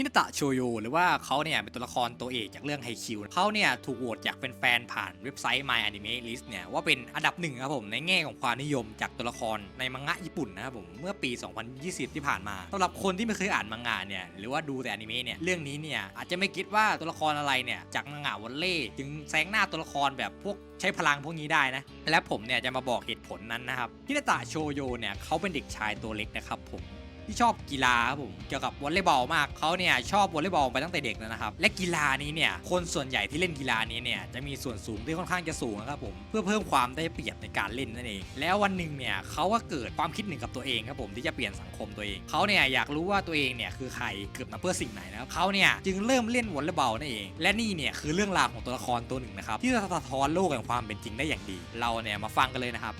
ฮินตะโชโยหรือว่าเขาเนี่ยเป็นตัวละครตัวเอกจากเรื่องไฮคิวเขาเนี่ยถูกโหวตจากแฟนๆผ่านเว็บไซต์ My Anime List เนี่ยว่าเป็นอันดับหนึ่งครับผมในแง่ของความนิยมจากตัวละครในมังงะญี่ปุ่นนะครับผมเมื่อปี 2020 ที่ผ่านมาสำหรับคนที่ไม่เคยอ่านมังงะเนี่ยหรือว่าดูแต่อนิเมะเนี่ยเรื่องนี้เนี่ยอาจจะไม่คิดว่าตัวละครอะไรเนี่ยจากมังงะวอลเล่จึงแซงหน้าตัวละครแบบพวกใช้พลังพวกนี้ได้นะ และผมเนี่ยจะมาบอกเหตุผลนั้นนะครับฮินตะโชโยเนี่ยเขาเป็นเด็กชายตัวเล็กนะครับผม ที่ชอบกีฬาครับผมเกี่ยวกับวอลเลย์บอลมากเขาเนี่ยชอบวอลเลย์บอลไปตั้งแต่เด็กแล้วนะครับและกีฬานี้เนี่ยคนส่วนใหญ่ที่เล่นกีฬานี้เนี่ยจะมีส่วนสูงที่ค่อนข้างจะสูงนะครับผมเพื่อเพิ่มความได้เปรียบในการเล่นนั่นเอง แล้ววันหนึ่งเนี่ยเขาก็เกิดความคิดหนึ่งกับตัวเองครับผมที่จะเปลี่ยนสังคมตัวเองเขาเนี่ยอยากรู้ว่าตัวเองเนี่ยคือใครเกิดมาเพื่อสิ่งไหนนะครับเขาเนี่ยจึงเริ่มเล่นวอลเลย์บอลนั่นเอง และนี่เนี่ยคือเรื่องราวของตัวละครตัวหนึ่งนะครับที่จะสะท้อนโลกแห่งความเป็นจริงได้อย่างดี เราเนี่ยมาฟังกันเลยนะครับ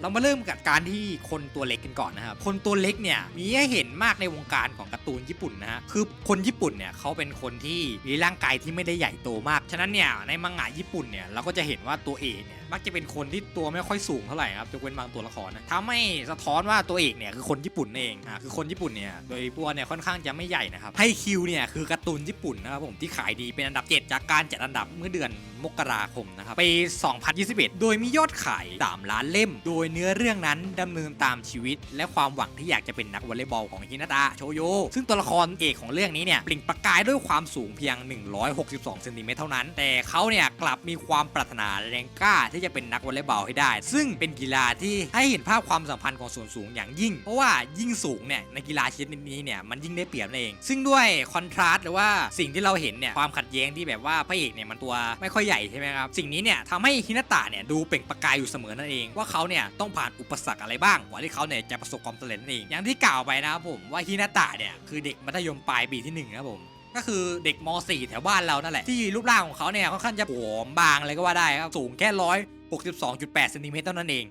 เรามาเริ่มกับการที่คนตัวเล็กกันก่อนนะครับ คนตัวเล็กเนี่ยมีให้เห็นมากในวงการของการ์ตูนญี่ปุ่นนะฮะ คือคนญี่ปุ่นเนี่ยเขาเป็นคนที่มีร่างกายที่ไม่ได้ใหญ่โตมาก ฉะนั้นเนี่ยในมังงะญี่ปุ่นเนี่ยเราก็จะเห็นว่าตัวเอกเนี่ย มักจะเป็นคนที่ตัวไม่ค่อยสูงเท่าไหร่ครับยกเว้นบางตัวละครนะทำให้สะท้อนว่าตัวเอกเนี่ยคือคนญี่ปุ่นเองอ่าคือคนญี่ปุ่นเนี่ยโดยตัวเนี่ยค่อนข้างจะไม่ใหญ่นะครับให้คิวเนี่ยคือการ์ตูนญี่ปุ่นนะครับผมที่ขายดีเป็นอันดับ 7 จากการจัดอันดับเมื่อเดือนมกราคมนะครับปี 2021 โดยมียอดขาย 3 ล้านเล่ม โดยเนื้อเรื่องนั้นดำเนินตามชีวิต และความหวังที่อยากจะเป็นนักวอลเลย์บอลของฮินาตะโชโย ซึ่งตัวละครเอกของเรื่องนี้เนี่ยเปล่งประกายด้วยความสูงเพียง 162 เซนติเมตรเท่านั้น แต่เขาเนี่ยกลับมีความปรารถนาแรงกล้าที่จะเป็นนักวอลเลย์บอลให้ได้ ซึ่งเป็นกีฬาที่ให้เห็นภาพความสัมพันธ์ของส่วนสูงอย่างยิ่ง เพราะว่ายิ่งสูงเนี่ยในกีฬาชนิดนี้เนี่ยมันยิ่งได้เปรียบนั่นเอง ซึ่งด้วยคอนทราสต์หรือว่าสิ่งที่เราเห็นเนี่ยความขัดแย้งที่แบบว่าพระเอกเนี่ยมันตัวไม่ค่อยใหญ่ใช่ไหมครับสิ่งนี้เนี่ยทำให้ฮินาตะเนี่ยดูเปล่งประกายอยู่เสมอนั่นเองว่าเขาเนี่ยต้องผ่านอุปสรรคอะไรบ้างกว่าที่เขาเนี่ยจะประสบความสำเร็จนั่นเองอย่างที่กล่าวไปนะครับผมว่าฮินาตะเนี่ยคือเด็กมัธยมปลายปีที่หนึ่งนะครับผม ก็คือเด็กม .4 แถวบ้านเรานั่นแหละ ที่รูปร่างของเขาเนี่ยค่อนข้างจะผอมบางเลยก็ว่าได้ครับสูงแค่ร้อยหกสิบสองจุดแปดเซนติเมตรเท่านั้นเอง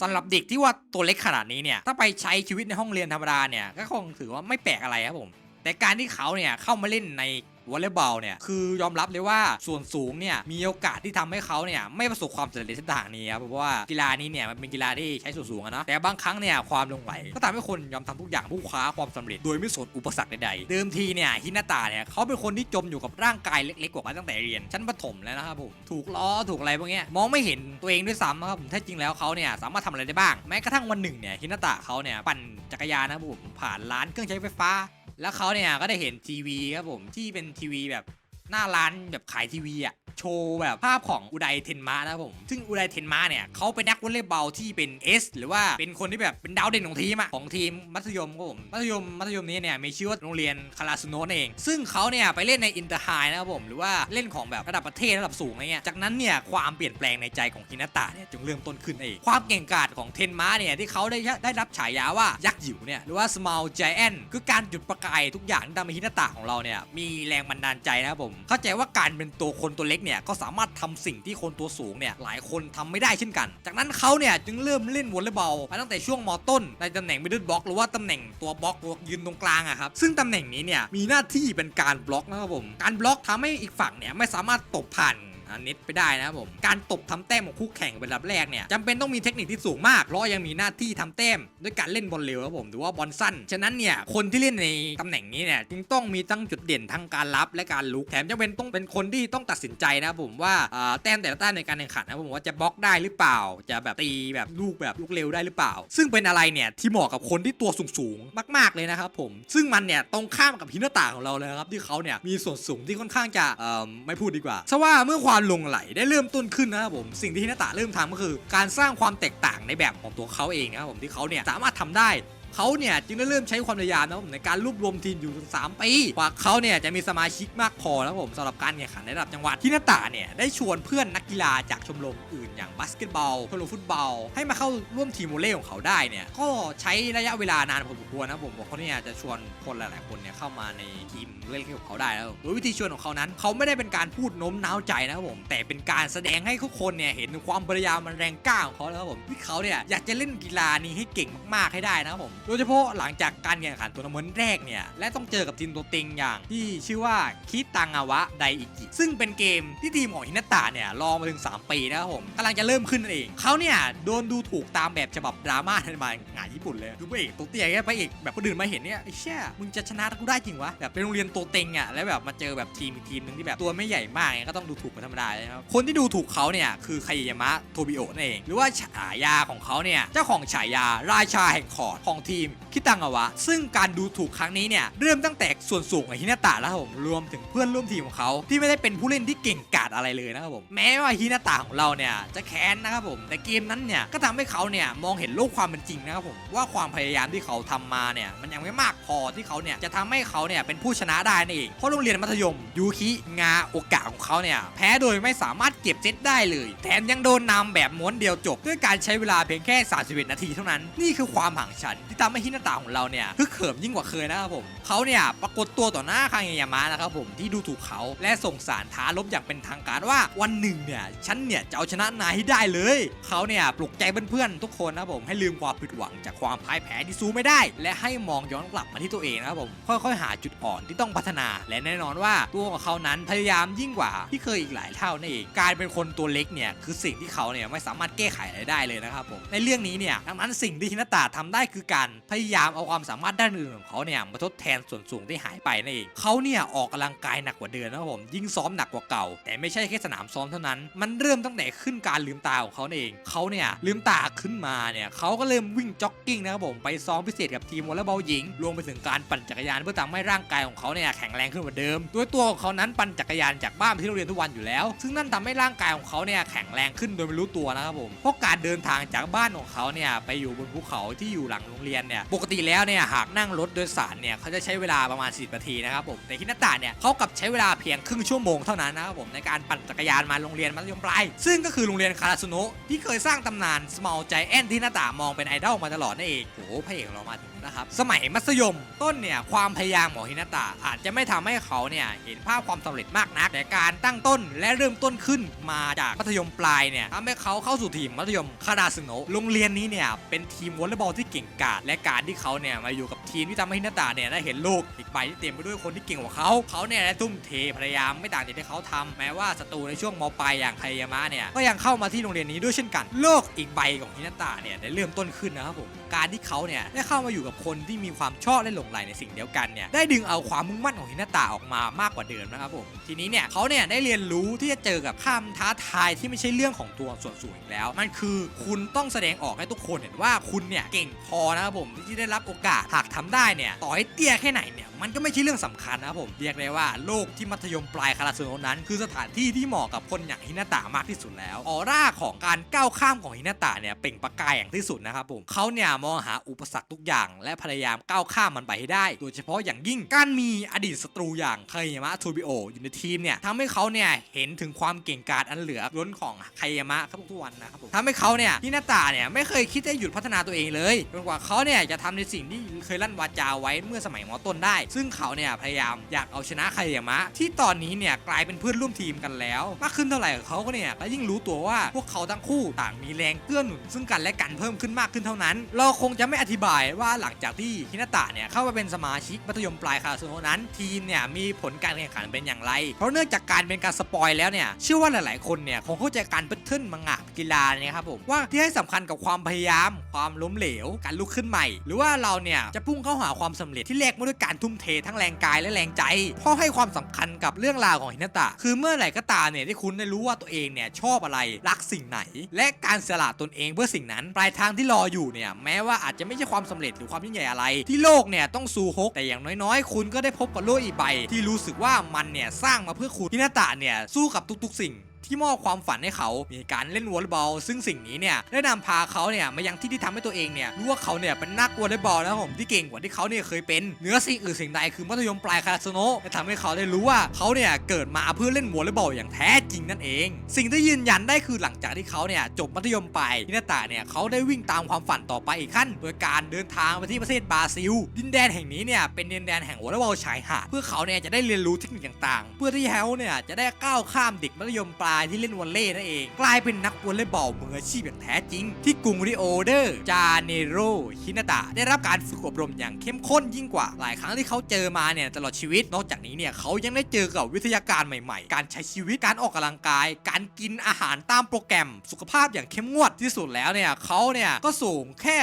สำหรับเด็กที่ว่าตัวเล็กขนาดนี้เนี่ยถ้าไปใช้ชีวิตในห้องเรียนธรรมดาเนี่ยก็คงถือว่าไม่แปลกอะไรครับผม แต่การที่เขาเนี่ยเข้ามาเล่นใน วอลเลย์บอลเนี่ยคือยอมรับเลยว่าส่วนสูงเนี่ยมีโอกาสที่ทำให้เขาเนี่ยไม่ประสบความสำเร็จในเส้นทางนี้ครับเพราะว่ากีฬานี้เนี่ยมันเป็นกีฬาที่ใช้ส่วนสูงนะแต่บางครั้งเนี่ยความลงไหลก็ทำให้คนยอมทำทุกอย่างเพื่อคว้าความสำเร็จ โดยไม่สนอุปสรรคใดๆเดิมทีเนี่ยฮินาตาเนี่ยเขาเป็นคนที่จมอยู่กับร่างกายเล็กๆกว่าตั้งแต่เรียนชั้นประถมแล้วนะครับผมถูกล้อถูกอะไรพวกเนี้ยมองไม่เห็นตัวเองด้วยซ้ำครับผมแท้จริงแล้วเขาเนี่ยสามารถทำอะไรได้บ้างแม้กระทั่งวันหนึ่งเนี่ยฮินาตะเขาเนี่ยปั่นจักรยานนะครับผมผ่านร้านเครื่องใช้ไฟฟ้า แล้วเขาเนี่ยก็ได้เห็นทีวีครับผมที่เป็นทีวีแบบ หน้าร้านแบบขายทีวีอะโชว์แบบภาพของอุไดเทนมะนะผม ซึ่งอุไดเทนมะเนี่ยเขาเป็นนักวอลเลย์บอลที่เป็น S หรือว่าเป็นคนที่แบบเป็นดาวเด่นของทีมอะของทีมมัธยมครับผม มัธยมมัธยมนี้เนี่ยมีชื่อว่าโรงเรียนคาราซุโนะเอง ซึ่งเขาเนี่ยไปเล่นในอินเตอร์ไฮนะครับผม หรือว่าเล่นของแบบระดับประเทศระดับสูงอะไรเงี้ย จากนั้นเนี่ยความเปลี่ยนแปลงในใจของฮินาตะเนี่ยจึงเริ่มต้นขึ้นเอง ความเก่งกาจของเทนมะเนี่ยที่เขาได้ได้รับฉายาว่ายักษ์หยิวเนี่ยหรือว่า small giant คือการจุดประกายทุกอย่างที่ทำให้ฮินาตะของเราเนี่ยมีแรงบันดาลใจนะครับผมเข้าใจว่าการเป็นตัวคนตัวเล็กเนี่ยก็สามารถทำสิ่งที่คนตัวสูงเนี่ยหลายคนทำไม่ได้เช่นกัน จากนั้นเขาเนี่ยจึงเริ่มเล่นวอลเลย์บอลมาตั้งแต่ช่วงมต้น ในตำแหน่งมิดเดิลบล็อกหรือว่าตำแหน่งตัวบล็อกตัวยืนตรงกลางอะครับซึ่งตำแหน่งนี้เนี่ยมีหน้าที่เป็นการบล็อกนะครับผมการบล็อกทำให้อีกฝั่งเนี่ยไม่สามารถตบผ่าน เน็ตไปได้นะครับผม การตบทำแต้มของคู่แข่งเป็นลำดับแรกเนี่ยจำเป็นต้องมีเทคนิคที่สูงมากเพราะยังมีหน้าที่ทำแต้มด้วยการเล่นบอลเร็วครับผมหรือว่าบอลสั้น ฉะนั้นเนี่ยคนที่เล่นในตำแหน่งนี้เนี่ยจึงต้องมีทั้งจุดเด่นทั้งการรับและการลุกแถมจำเป็นต้องเป็นคนที่ต้องตัดสินใจนะครับผมว่าแต้มแต่ละแต้มในการแข่งขันนะผมว่าจะบล็อกได้หรือเปล่า จะแบบตีแบบลูกแบบลูกเร็วได้หรือเปล่า ซึ่งเป็นอะไรเนี่ยที่เหมาะกับคนที่ตัวสูงๆมาก ๆเลยนะครับผมซึ่งมันเนี่ยตรงข้ามกับฮินาตะของเราเลยครับที่เขาเนี่ยมีส่วนสูงที่ค่อนข้างจะเอ่อไม่พูดดีกว่าเพราะว่าเมื่อความลงไหลได้เริ่มต้นขึ้นนะครับผมสิ่งที่ฮินาตะเริ่มทำก็คือ การสร้างความแตกต่างในแบบของตัวเขาเองนะครับผมที่เขาเนี่ยสามารถทำได้ เขาเนี่ยจึงได้เริ่มใช้ความพยายามนะผมในการรวบรวมทีมอยู่ถึง3ปีกว่าเขาเนี่ยจะมีสมาชิกมากพอนะครับผมสำหรับการแข่งขันในระดับจังหวัดที่นาตาเนี่ยได้ชวนเพื่อนนักกีฬาจากชมรมอื่นอย่างบาสเกตบอลชมรมฟุตบอล ให้มาเข้าร่วมทีมวอลเลย์ของเขาได้เนี่ยก็ใช้ระยะเวลานานพอสมควรนะผมบอกเขาเนี่ยจะชวนคนหลายๆคนเนี่ยเข้ามาในทีมเล่นของเขาได้แล้วโดยวิธีชวนของเขานั้น เขาไม่ได้เป็นการพูดโน้มน้าวใจนะครับผมแต่เป็นการแสดงให้ทุกคนเนี่ยเห็นความพยายามมันแรงกล้าของเขาแล้วครับผมที่เขาเนี่ยอยากจะเล่นกีฬานี้ให้เก่งมากๆให้ได้นะครับผมโดยเฉพาะหลังจากการแข่งขันทัวนาเมนต์แรกเนี่ย และต้องเจอกับทีมตัวเต็งอย่างที่ชื่อว่าคิตังอาวะไดอิกิ ซึ่งเป็นเกมที่ทีมของฮินาตะเนี่ยรอมาถึง 3 ปีนะครับผมกำลังจะเริ่มขึ้นนั่นเอง เขาเนี่ยโดนดูถูกตามแบบฉบับดราม่าในมาหงานญี่ปุ่นเลยคือพระเอกตัวเตี้ยแค่พระเอกแบบคนอื่นมาเห็นเนี่ยไอ้เชี่ยมึงจะชนะกูได้จริงวะแบบเป็นโรงเรียนตัวเต็งอะแล้วแบบมาเจอแบบทีมอีกทีมหนึ่งที่แบบตัวไม่ใหญ่มากเนี่ยก็ต้องดูถูกเป็นธรรมดาเลยครับคนที่ดูถูกเขาเนี่ยคือไคยามะโทบิโอนั่นเอง หรือว่าฉายาของเขาเนี่ยเจ้าของฉายาราชาแห่งคอร์ดของทีมคิตังอาวะ ซึ่งการดูถูกครั้งนี้เนี่ยเริ่มตั้งแต่ส่วนสูงของฮินาตะแล้วครับผมรวมถึงเพื่อนร่วมทีมของเขาที่ไม่ได้เป็นผู้เล่นที่เก่งกาจอะไรเลยนะครับผมแม้ว่าฮินาตะของเราเนี่ยจะแค้นนะครับผมแต่เกมนั้นเนี่ยก็ทำให้เขาเนี่ยมองเห็นโลกความเป็นจริงนะครับผมว่าความพยายามที่เขาทำมาเนี่ยมันยังไม่มากพอที่เขาเนี่ยจะทำให้เขาเนี่ยเป็นผู้ชนะได้นั่นเองเพราะโรงเรียนมัธยมยูคิงาโอกะของเขาเนี่ยแพ้โดยไม่สามารถเก็บเซตได้เลยแถมยังโดนนำแบบม้วนเดียวจบ ด้วยการใช้เวลาเพียงแค่ 31 นาทีเท่านั้น นี่คือความห่างชันที่ทำให้ฮินาตะของเราเนี่ยฮึกเหิมยิ่งกว่าเคยนะครับผมเขาเนี่ยปรากฏตัวต่อหน้าคางยามะนะครับผมที่ดูถูกเขาและส่งสารท้าลบอย่างเป็นทางการว่าวันหนึ่งเนี่ยฉันเนี่ยจะเอาชนะนายให้ได้เลยเขาเนี่ยปลุกใจเพื่อนๆทุกคนนะครับผมให้ลืมความผิดหวังจากความพ่ายแพ้ที่สู้ไม่ได้ และให้มองย้อนกลับมาที่ตัวเองนะครับผมค่อยๆ หาจุดอ่อนที่ต้องพัฒนา และแน่นอนว่าตัวของเขานั้นพยายามยิ่งกว่าที่เคยอีกหลายเท่านั่นเองการเป็นคนตัวเล็กเนี่ยคือสิ่งที่เขาเนี่ยไม่สามารถแก้ไขอะไรได้เลยนะครับผมในเรื่องนี้เนี่ยดังนั้นสิ่งที่ฮินาตะทำได้คือการพยายามเอาความสามารถด้านอื่นของเขาเนี่ยมาทดแทนส่วนสูงที่หายไปนั่นเองเขาเนี่ยออกกำลังกายหนักกว่าเดิมนะครับผมยิ่งซ้อมหนักกว่าเก่า แต่ไม่ใช่แค่สนามซ้อมเท่านั้น มันเริ่มตั้งแต่ขึ้นการลืมตาของเขาเองเขาเนี่ยลืมตาขึ้นมาเนี่ยเขาก็เริ่มวิ่งจ็อกกิ้งนะครับผมไปซ้อมพิเศษกับทีมวอลเลย์บอลหญิงรวมไปถึงการปั่นจักรยานเพื่อทำให้ร่างกายของเขาเนี่ยแข็งแรงขึ้นกว่าเดิมด้วยตัวของเขานั้นปั่นจักรยานจากบ้านไปที่โรงเรียนทุกวันอยู่แล้ว ซึ่งนั่นทำให้ร่างกายของเขาเนี่ยแข็งแรงขึ้นโดยไม่รู้ตัวนะครับผมเพราะการเดินทางจากบ้านของเขาเนี่ยไปอยู่บนภูเขาที่อยู่หลังโรงเรียนเนี่ยปกติแล้วเนี่ยหากนั่งรถโดยสารเนี่ยเขาจะใช้เวลาประมาณ10นาทีนะครับผมแต่คินาตะเนี่ยเขากับใช้เวลาเพียงครึ่งชั่วโมงเท่านั้นนะครับผมในการปั่นจักรยานมาโรงเรียนมัธยมปลายซึ่งก็คือโรงเรียนคาราซุโนะที่เคยสร้างตำนาน small giant ที่นาตามองเป็นไอดอลมาตลอดนั่นเองโอ้โหพระเอกของเรามาถึง นะครับสมัยมัธยม ต้นเนี่ยความพยายามของฮินาตะอาจจะไม่ทำให้เขาเนี่ยเห็นภาพความสำเร็จมากนัก แต่การตั้งต้นและเริ่มต้นขึ้นมาจากมัธยมปลายเนี่ยทำให้เขาเข้าสู่ทีมมัธยมคาราซึโนะโรงเรียนนี้เนี่ยเป็นทีมวอลเลย์บอลที่เก่งกาจและการที่เขาเนี่ยมาอยู่กับทีมที่ทำให้ฮินาตะเนี่ยได้เห็นโลกอีกใบที่เต็มไปด้วยคนที่เก่งกว่าเขาเขาเนี่ยได้ทุ่มเทพยายามไม่ต่างจากที่เขาทำแม้ว่าศัตรูในช่วงมปลายอย่างไคยามะเนี่ยก็ยังเข้ามาที่โรงเรียนนี้ด้วยเช่นกัน โลกอีกใบของฮินาตะเนี่ยได้เริ่มต้นขึ้นนะครับผม การที่เขาเนี่ยได้เข้ามาอยู่กับคนที่มีความชอบและหลงใหลในสิ่งเดียวกันเนี่ยได้ดึงเอาความมุ่งมั่นของฮินาตะออกมามากกว่าเดิมนะครับผมทีนี้เนี่ยเขาเนี่ยได้เรียนรู้ที่จะเจอกับคำท้าทายที่ไม่ใช่เรื่องของตัวส่วนสูงอีกแล้ว มันคือคุณต้องแสดงออกให้ทุกคนเห็นว่าคุณเนี่ยเก่งพอนะครับผมที่ได้รับโอกาสหากทำได้เนี่ยต่อให้เตี้ยแค่ไหนเนี่ยมันก็ไม่ใช่เรื่องสำคัญนะครับผมเรียกได้ว่าโลกที่มัธยมปลายคาราซูโนนั้น คือสถานที่ที่เหมาะกับคนอย่างฮินาตะมากที่สุดแล้วออร่าของการก้าวข้ามของฮินาตะเนี่ยเปล่งประกายอย่างที่สุดนะครับผมเขาเนี่ยมองหาอุปสรรคทุกอย่าง และพยายามก้าวข้ามมันไปให้ได้ โดยเฉพาะอย่างยิ่งการมีอดีตศัตรูอย่างไคยามะทูบิโออยู่ในทีมเนี่ยทำให้เขาเนี่ยเห็นถึงความเก่งกาจอันเหลือล้นของไคยามะครับทุกวันนะครับผมทำให้เขาเนี่ยฮินาตะเนี่ยไม่เคยคิดจะหยุดพัฒนาตัวเองเลยจนกว่าเขาเนี่ยจะทำในสิ่งที่เคยลั่นวาจาไว้เมื่อสมัยมอต้นได้ ซึ่งเขาเนี่ยพยายามอยากเอาชนะไคยามะ ที่ตอนนี้เนี่ยกลายเป็นเพื่อนร่วมทีมกันแล้ว มากขึ้นเท่าไหร่เขาก็เนี่ยก็ยิ่งรู้ตัวว่าพวกเขาทั้งคู่ต่างมีแรงเกื้อหนุนซึ่งกันและกันเพิ่มขึ้นมากขึ้นเท่านั้น เราคงจะไม่อธิบายว่าหลังจากที่ฮินาตะเนี่ยเข้ามาเป็นสมาชิกมัธยมปลายคาซูโนะนั้น ทีมเนี่ยมีผลการแข่งขันเป็นอย่างไร เพราะเนื่องจากการเป็นการสปอยแล้วเนี่ยเชื่อว่าหลาย ๆ คนเนี่ยคงเข้าใจการเปเทิลมังงะกีฬาเนี่ยครับผมว่าที่ให้สำคัญกับความพยายาม ความล้มเหลว การลุกขึ้นใหม่ หรือว่าเราเนี่ยจะพุ่งเข้าหาความสำเร็จที่แลกมาด้วยการทุ่มเททั้งแรงกายและแรงใจเพราะให้ความสำคัญกับเรื่องราวของฮินาตะ คือเมื่อไหร่ก็ตามเนี่ยที่คุณได้รู้ว่าตัวเองเนี่ยชอบอะไรรักสิ่งไหน และการสละตนเองเพื่อสิ่งนั้น ปลายทางที่รออยู่เนี่ยแม้ว่าอาจจะไม่ใช่ความสำเร็จหรือความยิ่งใหญ่อะไร ที่โลกเนี่ยต้องสู่ฮกแต่อย่างน้อยๆ คุณก็ได้พบกับโลกอีกใบ ที่รู้สึกว่ามันเนี่ยสร้างมาเพื่อคุณฮินาตะเนี่ยสู้กับทุกๆ สิ่ง ที่มอบความฝันให้เขา มีการเล่นวอลเลย์บอล ซึ่งสิ่งนี้เนี่ยได้นำพาเขาเนี่ยมายังที่ที่ทำให้ตัวเองเนี่ยรู้ว่าเขาเนี่ยเป็นนักวอลเลย์บอลนะครับผมที่เก่งกว่าที่เขาเนี่ยเคยเป็นเนื้อสิ่งอื่นสิ่งใดคือมัธยมปลายคาราโซโนะและทำให้เขาได้รู้ว่าเขาเนี่ยเกิดมาเพื่อเล่นวอลเลย์บอลอย่างแท้จริงนั่นเอง สิ่งที่ยืนยันได้คือหลังจากที่เขาเนี่ยจบมัธยมปลายฮินาตะเนี่ยเขาได้วิ่งตามความฝันต่อไปอีกขั้นโดยการเดินทางไปที่ประเทศบราซิล ดินแดนแห่งนี้เนี่ยเป็นดินแดนแห่งวอลเลย์บอลชายหาดเพื่อเขาเนี่ยจะได้เรียนรู้เทคนิคต่างๆ เพื่อที่เขาเนี่ยจะได้ก้าวข้ามเด็กมัธยมปลายายที่เล่นวอลเลย์นั่นเอง กลายเป็นนักวอลเลย์บอลมืออาชีพอย่างแท้จริง ที่กรุงริโอเดอร์จาเนโรฮินาตะได้รับการฝึกอบรมอย่างเข้มข้นยิ่งกว่าหลายครั้งที่เขาเจอมาเนี่ยตลอดชีวิต นอกจากนี้เนี่ยเขายังได้เจอกับวิทยาการใหม่ๆ การใช้ชีวิตการออกกำลังกาย การกินอาหารตามโปรแกรม สุขภาพอย่างเข้มงวดที่สุดแล้วเนี่ยเขาเนี่ยก็สูงแค่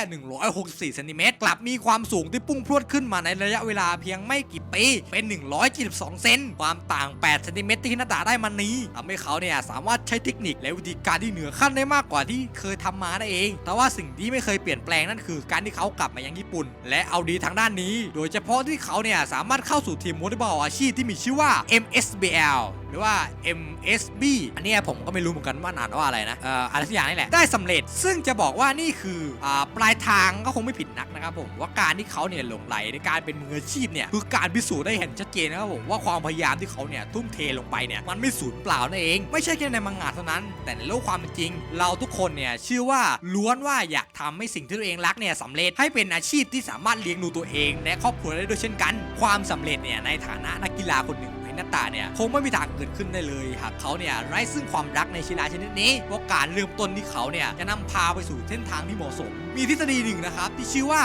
164เซนติเมตรกลับมีความสูงที่พุ่งพรวดขึ้นมาในระยะเวลาเพียงไม่กี่ปีเป็น 172 เซนความต่าง 8 เซนติเมตรที่ฮินาตะได้มานี้ทำให้เขาเนี่ยสามารถใช้เทคนิคและวิธีการที่เหนือขั้นได้มากกว่าที่เคยทำมานั่นเอง แต่ว่าสิ่งที่ไม่เคยเปลี่ยนแปลงนั่นคือการที่เขากลับมายังญี่ปุ่น และเอาดีทางด้านนี้ โดยเฉพาะที่เขาเนี่ยสามารถเข้าสู่ทีมวอลเลย์บอลอาชีพที่มีชื่อว่า MSBL หรือว่า MSB อันนี้ผมก็ไม่รู้เหมือนกันว่าอ่านว่าอะไรนะเอ่ออะไรสักอย่างนี่แหละได้สำเร็จซึ่งจะบอกว่านี่คืออ่าปลายทางก็คงไม่ผิดนักนะครับผมว่าการที่เขาเนี่ยหลงไหลในการเป็นมืออาชีพเนี่ยคือการพิสูจน์ได้เห็นชัดเจนนะครับผมว่าความพยายามที่เขาเนี่ยทุ่มเทลงไปเนี่ยมันไม่สูญเปล่านั่นเอง ไม่ใช่แค่ในมังงะเท่านั้น แต่ในโลกความเป็นจริง เราทุกคนเนี่ยเชื่อว่าล้วนว่าอยากทำให้สิ่งที่ตัวเองรักเนี่ยสำเร็จให้เป็นอาชีพที่สามารถเลี้ยงดูตัวเอง และครอบครัวได้ด้วยเช่นกัน ความสำเร็จเนี่ยในฐานะนักกีฬาคนหนึ่ง นาตะเนี่ยคงไม่มีทางเกิดขึ้นได้เลย หากเขาเนี่ยไร้ซึ่งความรักในกีฬาชนิดนี้เพราะการเริ่มต้นที่เขาเนี่ยจะนำพาไปสู่เส้นทางที่เหมาะสม มีทฤษฎีหนึ่งนะครับที่ชื่อว่า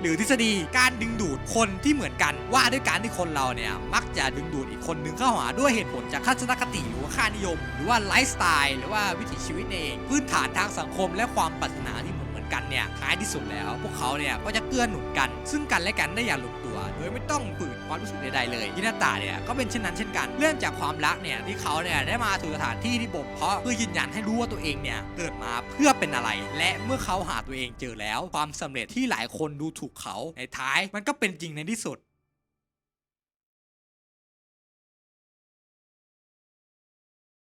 หรือทฤษฎีการดึงดูดคนที่เหมือนกันว่าด้วยการที่คนเราเนี่ยมักจะดึงดูดอีกคนหนึ่งเข้าหาด้วยเหตุผลจากทัศนคติหรือว่าค่านิยม หรือว่าไลฟ์สไตล์หรือว่าวิถีชีวิตเอง พื้นฐานทางสังคมและความปรารถนาที่ กันเนี่ยท้ายที่สุดแล้ว พวกเขาเนี่ยก็จะเกื้อหนุนกัน ซึ่งกันและกันได้อย่างลงตัว โดยไม่ต้องฝืนความรู้สึกใดๆเลยยินาตาเนี่ยก็เป็นเช่นนั้นเช่นกัน เรื่องจากความรักเนี่ยที่เขาเนี่ยได้มาสู่สถานที่ที่บ่มเพาะเพื่อยืนยันให้รู้ว่าตัวเองเนี่ยเกิดมาเพื่อเป็นอะไร และเมื่อเขาหาตัวเองเจอแล้ว ความสำเร็จที่หลายคนดูถูกเขาในท้าย มันก็เป็นจริงในที่สุด